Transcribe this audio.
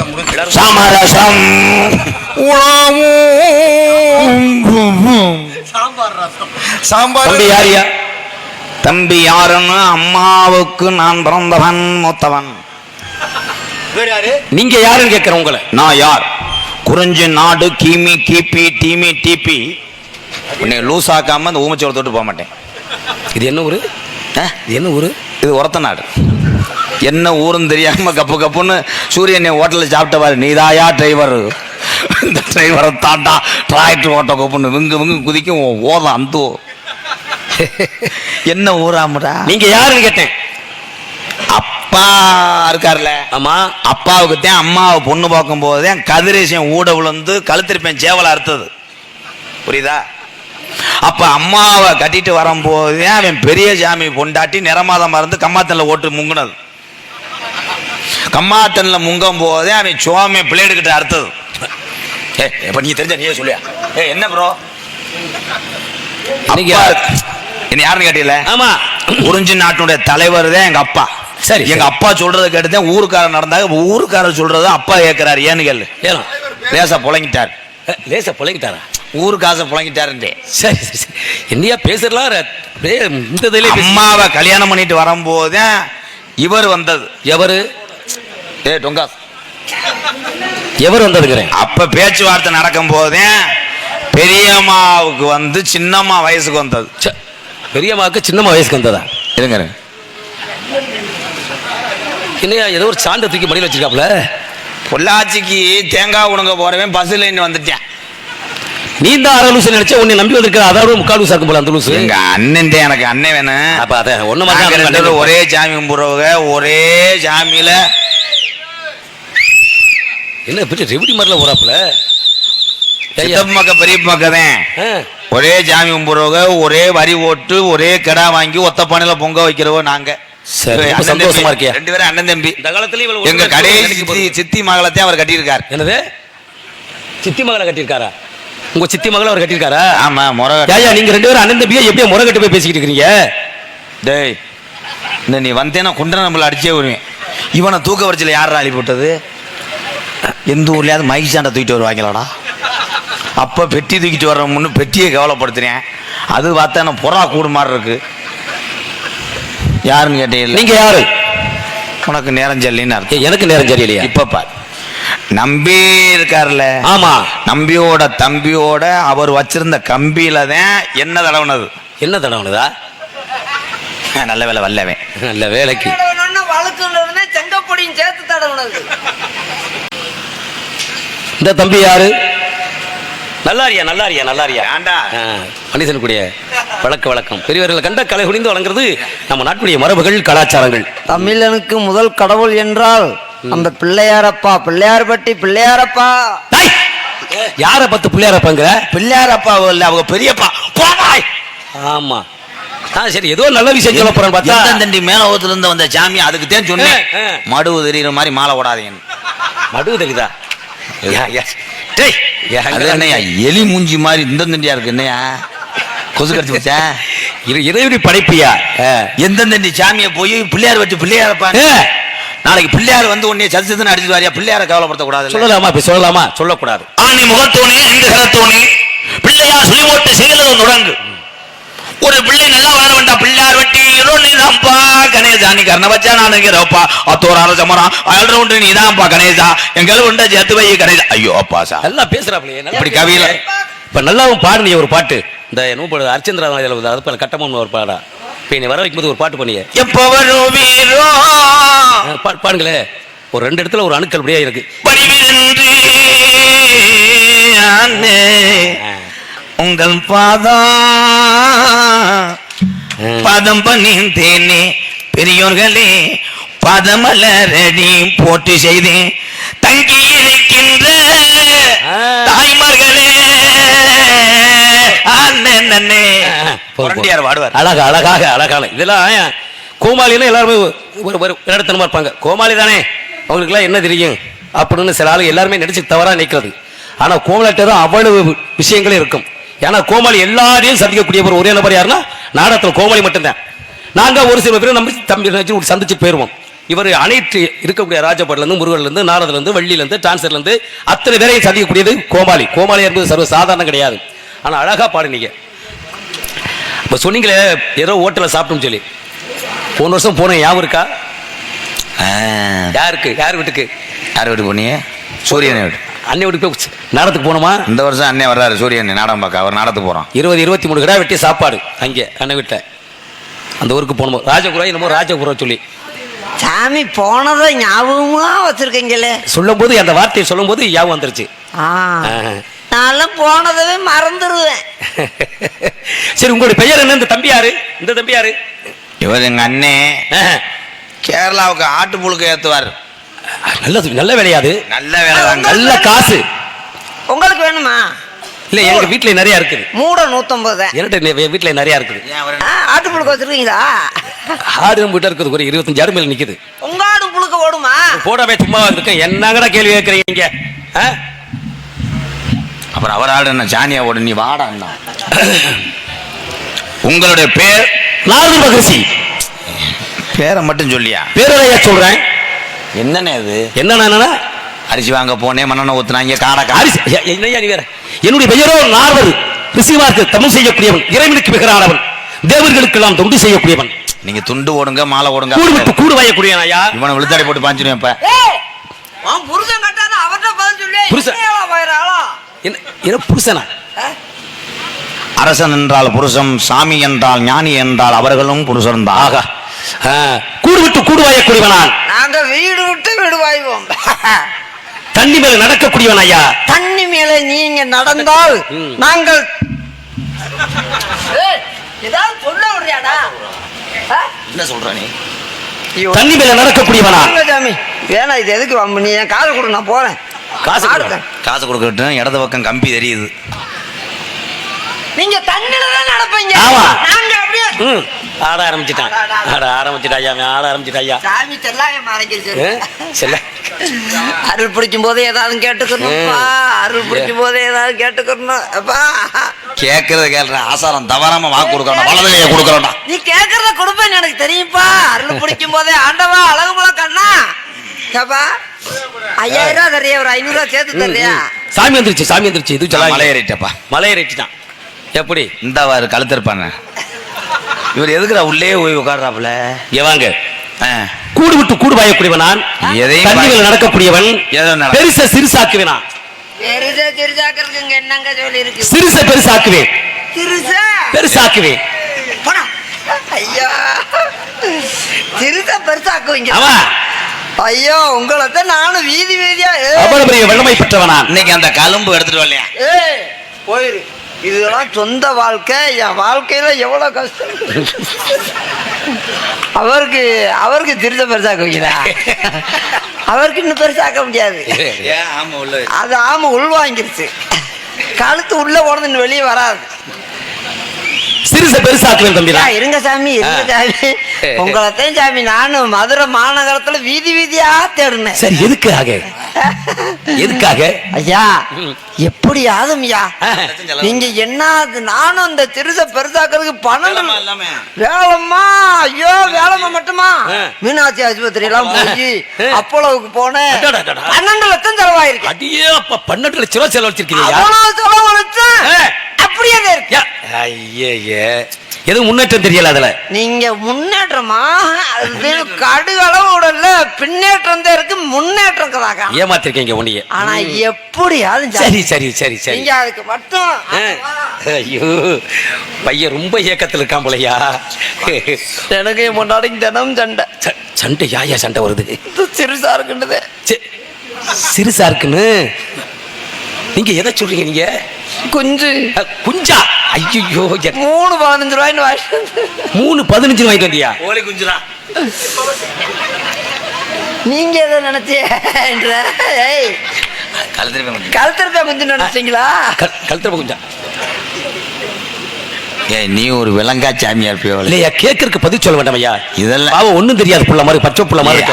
அவ்வளவுதான் முடிஞ்சு சமரசம். உணவும். சாம்பார் தம்பி யாரியா? தம்பி யாருன்னு அம்மாவுக்கு நான் பிறந்தவன் மூத்தவன். வேற யாரு? நீங்க யாருன்னு கேட்கிறேன் உங்களை. நான் யார்? குறிஞ்சி நாடு கிமி கிபி டிமி டிபி. உன்னை லூஸ் ஆக்காம அந்த ஊமச்சோளை தொட்டு போக மாட்டேன். இது என்ன ஊரு? ஆ? இது என்ன ஊரு? இது உரத்த நாடு. என்ன ஊருன்னு தெரியாம கப்பு கப்புன்னு சூரியனை ஹோட்டலில் சாப்பிட்ட பாரு. நீதாயா டிரைவர் இந்த டிரைவரை தாண்டா டிராக்டர் ஓட்ட கப்புன்னு விங்கு விங்கு குதிக்கும் ஓதம் அந்த. என்ன ஊராமடா நீங்க யாருன்னு கேட்டேன். அப்பா இருக்கார்ல ஆமா. அப்பாவுக்கு தான் அம்மாவை பொண்ணு பார்க்கும் போதே கதிரேசன் ஊட விழுந்து கழுத்திருப்பேன் சேவலை அறுத்தது. புரியுதா? அப்ப அம்மாவை கட்டிட்டு வரும்போதே அவன் பெரிய சாமி பொண்டாட்டி நிறமாதம் மறந்து கம்மாத்தன்ல ஓட்டு முங்குனது. கம்மாத்தன்ல முங்கும் போதே அவன் சோமை பிளேடு கிட்ட அறுத்தது. ஏ இப்ப நீ தெரிஞ்ச நீயே சொல்லியா. ஏ என்ன ப்ரோ? என்ன யாருன்னு கேட்டீங்களே? ஆமா. குறிஞ்சி நாட்டுடைய தலைவர் தான் எங்க அப்பா. சரி, எங்க சரி. அப்பா சொல்றதை கேட்டுதான் ஊருக்காரர் நடந்தாங்க. ஊருக்காரர் சொல்றதை அப்பா கேட்கிறாரு. ஏன்னு கேளு. லேசா புழங்கிட்டார் லேசா புழங்கிட்டாரா ஊரு காசை புழங்கிட்டாருன்றே சரி சரி சரி. என்னையா பேசுறலாம் இந்த. அம்மாவை கல்யாணம் பண்ணிட்டு வரும்போது இவர் வந்தது. எவரு? ஏ டொங்கா எவர் வந்ததுங்கிறேன் அப்ப பேச்சுவார்த்தை நடக்கும் போதே பெரியம்மாவுக்கு வந்து சின்னம்மா வயசுக்கு வந்தது. பெரியம்மாவுக்கு சின்னம்மா வயசுக்கு வந்ததா? இருங்க என்னையா ஏதோ ஒரு சாண்டை தூக்கி மடியில் வச்சிருக்காப்ல பொள்ளாச்சிக்கு தேங்காய் உணங்க போறவன் பஸ்ல வந்துட்டேன். நீ தான் அரை லூசு நினைச்சா உன்னை நம்பி வந்திருக்கிற அதோட முக்கால் லூசா இருக்கும் போல அந்த லூசு. எங்க அண்ணன் தான் எனக்கு அண்ணன் வேணும். அப்ப அத ஒண்ணு ஒரே ஜாமி கும்பிடுறவங்க ஒரே ஜாமியில என்ன பெரிய ரெவடி மாதிரில போறாப்புல சித்தப்பு மக்க பெரிய மக்கதான் ஒரே ஜாமி கும்பிடுறவங்க ஒரே வரி ஓட்டு ஒரே கிடா வாங்கி ஒத்த பானையில பொங்க வைக்கிறவோ நாங்க. சந்தோஷமா. இருக்கியா? ரெண்டு பேரும் அண்ணன் தம்பி. இந்த காலத்துல எங்க கடைசி சித்தி மகளத்தை அவர் கட்டியிருக்கார். என்னது? சித்தி மகளை கட்டியிருக்காரா? உங்க சித்தி மகளை அவர் கட்டியிருக்காரா? ஆமா முறை ஏயா நீங்க ரெண்டு பேரும் அண்ணன் தம்பியா எப்படியா முறை கட்டு போய் பேசிக்கிட்டு இருக்கீங்க டேய் நீ வந்தேன்னா குண்டன நம்மள அடிச்சே வருவேன். இவனை தூக்க வரிச்சல யாரா அழி போட்டது? எந்த ஊர்லயாவது மைக் சாண்டை தூக்கிட்டு வருவாங்களாடா? அப்ப பெட்டி தூக்கிட்டு வர்ற முன்னு பெட்டியை கவலைப்படுத்துறேன். அது பார்த்தா நான் புறா கூடு மாதிரி இருக்கு. யாருன்னு கேட்டீங்க நீங்க யாரு? உனக்கு நேரம் ஜல்லின்னு அர்த்தம். எனக்கு நேரம் சரியில்லையா? இப்ப பார். நம்பி இருக்கார்ல ஆமா. நம்பியோட தம்பியோட அவர் வச்சிருந்த கம்பியில தான் என்ன தடவுனது? என்ன தடவுனதா? நல்ல வேலை வல்லவன். நல்ல வேலைக்கு. செங்கப்பொடியும் சேர்த்து தடவுனது. இந்த தம்பி யாரு? நல்லாரியா நல்லாரியா நல்லாரியா? மனிதன் கூடிய வழக்க வழக்கம். பெரியவர்களை கண்ட கலை குனிந்து வழங்குறது நம்ம நாட்டுடைய மரபுகள் கலாச்சாரங்கள். தமிழனுக்கு முதல் கடவுள் என்றால் அந்த பிள்ளையாரப்பா. பிள்ளையார்பட்டி பிள்ளையாரப்பா. டேய், யார பத்து பிள்ளையாரப்பாங்கிற? பிள்ளையார் அப்பா இல்ல அவங்க பெரியப்பா. போடாய் ஆமா. ஆ சரி ஏதோ நல்ல விஷயம் சொல்ல போறேன் பார்த்தா எந்த தண்டி மேலோகத்துல இருந்து வந்த சாமி அதுக்கு தான் சொன்னேன். மடுவு தெரியுற மாதிரி மாலை ஓடாதீங்க மடுவு தெரியுதா? என்னய்யா எலி மூஞ்சி மாதிரி இந்த தண்டியா இருக்கு என்னையா கொசு கடிச்சு வச்சா இரு இறைவனி படைப்பியா. எந்த தண்டி சாமியை போய் பிள்ளையார் வச்சு பிள்ளையாரப்பா ஏ, நாளைக்கு பிள்ளையார் வந்து உன்னை சதுசதுன்னு அடிச்சுட்டு வாரியா? பிள்ளையார கவலைப்படுத்த கூடாது சொல்லலாமா இப்ப சொல்லலாமா? சொல்லக்கூடாது. ஆணி முகத்தோனே ஐந்து கரத்தோனே பிள்ளையார் சுழி போட்டு செயலதும் தொடங்கு. ஒரு பிள்ளை நல்லா வளர வேண்டாம் பிள்ளையார் வெட்டி நீதான்ப்பா கணேசா நீ கர்ண வச்சா நான் இருக்கிறப்பா அத்தோரார சமரம் அயல் ரவுண்டு நீதான்ப்பா கணேசா. எங்கள் உண்ட சேர்த்து வை கணேசா. ஐயோ அப்பா சா நல்லா பேசுறாப்லையே இப்படி பேசுறாப்லையே. கவியில- இப்ப நல்லாவும் பாடுனீ ஒரு பாட்டு. இந்த நூப்படு அர்ச்சந்திரா கட்டமன் ஒரு பாடா. இப்ப நீ வர வைக்கும்போது ஒரு பாட்டு பண்ணிய. எப்ப வரும் வீரோ? பாடுங்களே. ஒரு ரெண்டு இடத்துல ஒரு அணுக்கள் அப்படியே இருக்கு. உங்கள் பாதம் பாதம் பணிந்தேனே பெரியோர்களே பாதமலரடி போட்டு செய்தேன். தங்கி இருக்கின்ற ஆ. தாய்மார்களே அண்ணன் அண்ணே பாடுவார் அழகா அழகாக அழகான இதெல்லாம் கோமாளின்னா எல்லாருமே ஒரு ஒரு இடத்தனமா இருப்பாங்க. கோமாளி தானே? அவங்களுக்குலாம் என்ன தெரியும்? அப்படின்னு சில ஆளுங்க எல்லாருமே நடிச்சு தவறா நிற்கிறது ஆனா கோமாளிட்ட தான் அவ்வளவு விஷயங்களே இருக்கும். ஏன்னா கோமாளி எல்லாரையும் சந்திக்கக்கூடிய ஒரு நபர் யாருன்னா நாடகத்துல கோமாளி மட்டும்தான். நாங்க ஒரு சில பேர் நம்ம தம்பி சந்திச்சு போயிருவோம். இவர் அனைத்து இருக்கக்கூடிய ராஜபாட்டிலேருந்து முருகன்லேருந்து நாரதுலேருந்து வள்ளியிலேருந்து டிரான்ஸ்ஃபர்லேருந்து அத்தனை பேரையும் சந்திக்கக்கூடியது கோமாளி. கோமாளி என்பது சர்வ சாதாரணம் கிடையாது. ஆனால் அழகாக பாடுனீங்க. இப்போ சொன்னீங்களே ஏதோ ஹோட்டலில் சாப்பிட்டோம்னு சொல்லி. போன வருஷம் போனேன் ஞாபகம் இருக்கா? யாருக்கு? யார் வீட்டுக்கு? யார் வீட்டு போனீங்க? சூரியன் வீடு. அன்னை வீட்டுக்கு நாடத்துக்கு போனோமா இந்த வருஷம் அண்ணன் வர்றாரு சூரியன் நாடகம் பார்க்க. அவர் நாடத்துக்கு போகிறோம் இருபது இருபத்தி மூணு கடை வெட்டி சாப்பாடு அங்கே அண்ணன் வீட்டில் அந்த ஊருக்கு போனோம் ராஜபுரம் என்னமோ ராஜபுரம் சொல்லி. சாமி போனதை ஞாபகமா வச்சிருக்கீங்களே. சொல்லும் போது அந்த வார்த்தையை சொல்லும் போது ஞாபகம் வந்துருச்சு. நான்லாம் போனதவே மறந்துடுவேன் சரி உங்களுடைய பெயர் என்ன? இந்த தம்பி யாரு இந்த தம்பி யாரு இவர் எங்க அண்ணே. கேரளாவுக்கு ஆட்டு புழுக்க ஏத்துவார். நல்லது நல்ல வேலையாது நல்ல வேலை நல்ல காசு. உங்களுக்கு வேணுமா? இல்ல எங்க வீட்ல நிறைய இருக்குது. மூட நூத்தம்பது. என்கிட்ட நெ- வீட்ல நிறைய இருக்குது. ஆட்டு புழுக்க வச்சிருக்கீங்களா? ஆடு நம்ம வீட்டுல இருக்குது. ஒரு இருபத்தஞ்சாயிரம் மேல நிக்குது. உங்க ஆடு புழுக்க ஓடுமா? போடாமே சும்மா இருக்கேன் என்னங்கடா கேள்வி கேட்கறீங்க? அப்புறம் அவர் ஆடு என்ன சாணியா ஓடு நீ வாடா அண்ணா. உங்களுடைய பேர்? நாரது மகிழ்ச்சி பேரை மட்டும் சொல்லியா? பேரலையா சொல்றேன். என்னண்ணே இது என்னன்னா அரிசி வாங்க போனேன் மண்ணெண்ணெய் ஊத்துனாங்க காடை காரி அரிசி ஐயா, என்னய்யா நீ வேற? என்னுடைய பெயரோ நார்வர் ரிசீவார்க்கு தமிழ் செய்யக்கூடியவன் இறைவனுக்கு மிகரானவன் தேவர்களுக்கெல்லாம் தொண்டு செய்யக்கூடியவன். நீங்க துண்டு ஓடுங்க மாலை ஓடுங்க. கூடு விட்டு கூடு வாயக்கூடியவன் ஐயா. இவனை விழுத்தாடி போட்டு பாஞ்சிருவேன் இப்ப. புருஷன் கட்டாத அவர்கிட்ட பதில் சொல்லி. புருஷன். என்னையாவா போயிடறாளோ? என்ன என்ன புருஷனா? அரசன் என்றால் புருஷன் சாமி என்றால் ஞானி என்றால் அவர்களும் புருஷன் தான். ஆகா. கூடு விட்டு கூடு வாயக்கூடியவனான் நாங்க வீடு விட்டு வீடு வாய்வோம் தண்ணி மேல நடக்கக்கூடியவன் ஐயா தண்ணி மேல நீங்க நடந்தால். நாங்கள் ஏய், ஏதாவது சொல்ல விடுறியாடா ஆ? என்ன சொல்ற நீ ஐயோ. தண்ணி மேல நடக்கக்கூடியவனா சாமி வேணாம் இது எதுக்கு வம்பு? நீ என் காது கொடு நான் போறேன் காசு. காசு கொடுக்கட்டும் இடது பக்கம் கம்பி தெரியுது நீங்க தண்ணில தான் நடப்பீங்க. ஆமா. நாங்க அப்படியே ம். ஆட ஆரம்பிச்சிட்டான். ஆட ஆரம்பிச்சிட்டா ஐயா ஆட ஆரம்பிச்சிட்டா ஐயா. சாமி செல்லாய மறைஞ்சிருச்சு ஆ? செல்ல. அருள் பிடிக்கும் போதே ஏதாவது கேட்டுக்கணும்ப்பா அருள் பிடிக்கும் போதே ஏதாவது கேட்டுக்கணும். அப்பா. கேட்கறது கேள்ற ஆசாரம் தவறாம வாக்கு கொடுக்கறோம் வலதுலையே கொடுக்கறோம்டா. நீ கேக்குறத கொடுப்பேன்னு எனக்கு தெரியும்ப்பா அருள் பிடிக்கும் போதே ஆண்டவா அழகுமுல கண்ணா. ஏப்பா ஐயாயிரம் ரூபா தரையா ஒரு ஐநூறு ரூபா சேர்த்து தர்றியா? சாமி வந்துருச்சு சாமி வந்துருச்சு இது நான் சொல்ல மலை ஏறிட்டப்பா மலை ஏறிட்டான் எப்படி? இந்த வாரு கழுத்திருப்பான இவர் எதுக்குடா உள்ளே போய் உட்கார்றாப்புல? இங்க வாங்க. ஆ. கூடு விட்டு கூடு வாயக்கூடியவனான் எதையும் நடக்கக்கூடியவன். பெருச சிறுசாக்குவேனான் பெருசா சிறுசாக்கிறதுக்கு இங்க என்னங்க சொல்லி இருக்கு? சிறுச பெருசாக்குவேன். சிறுசா? பெருசாக்குவேன். போடா. ஐயா. சிறுசா பெருசாக்குவீங்க. ஆமா ஐயோ உங்களை தான் நானும் வீதி வீதியா அவ்வளவு பெரிய வல்லமை பெற்றவனான் இன்னைக்கு அந்த கலும்பு எடுத்துட்டு வரலையா? ஏய் போயிரு. இதெல்லாம் சொந்த வாழ்க்கை. என் வாழ்க்கையில எவ்வளவு கஷ்டம்? அவருக்கு அவருக்கு திருத்த பெருசாக்க வைக்கிறா அவருக்கு இன்னும் பெருசாக்க முடியாது. ஏன் ஆமா உள்ள அது ஆமா உள்வாங்கிருச்சு கழுத்து உள்ள போனது இன்னும் வெளியே வராது. சிறுச பெருசாக்குவேன் தம்பி இருங்க சாமி இருங்க சாமி. உங்களைத்தான் சாமி நானும் மதுரை மாநகரத்துல வீதி வீதியா தேடுனேன். சரி எதுக்காக எதுக்காக ஐயா ம். எப்படியாவது ஐயா. நீங்க என்ன நானும் அந்த திருச பெருசாக்கிறதுக்கு பணம் வேலைம்மா ஐயோ வேலைம்மா மட்டுமா. மீனாட்சி ஆஸ்பத்திரி எல்லாம் போய். அப்போலவுக்கு போனேன். பன்னெண்டு லட்சம் செலவாயிருக்கு அடியே அப்ப பன்னெண்டு லட்ச ரூபா செலவழிச்சிருக்கீங்க அவ்வளவு செலவழிச்சு ஆ. அப்படியே இருக்கு ஐயே எதுவும் முன்னேற்றம் தெரியல அதுல. நீங்க முன்னேற்றமா? அது கடுகளவு உடல்ல பின்னேற்றம் தான் இருக்கு முன்னேற்றம் கதாக்கா ஏமாத்திருக்கீங்க உன்னைய. ஆனா எப்படியாவது சரி சரி சரி சரி. நீங்க அதுக்கு மட்டும். ஐயோ பையன் ரொம்ப ஏக்கத்துல இருக்கான் போலையா. எனக்கு என் முன்னாடி தினம் சண்டை. சண்டை யாயா சண்டை வருது. சிறுசா இருக்குன்றது சிறுசா இருக்குன்னு? நீங்க எதை சொல்றீங்க நீங்க? குஞ்சு. குஞ்சா? ஐயோ மூணு பதினஞ்சு ரூபாய்னு. மூணு பதினஞ்சு வாங்கிட்டு வந்தியா? கோழி குஞ்சுடா. நீங்க எதை நினைச்சீன்ற ஏய் கழுத்திருப்பேன் கழுத்திருப்பா குஞ்சு நினைச்சீங்களா? கழுத்துல குஞ்சா. ஏய் நீ ஒரு விலங்கா சாமியா இருப்பியோ? இல்லையா கேக்குறதுக்கு பதில் சொல்ல வேண்டாம் ஐயா. இதெல்லாம் ஒண்ணும் தெரியாது புள்ள மாதிரி பச்சை புள்ள மாதிரி.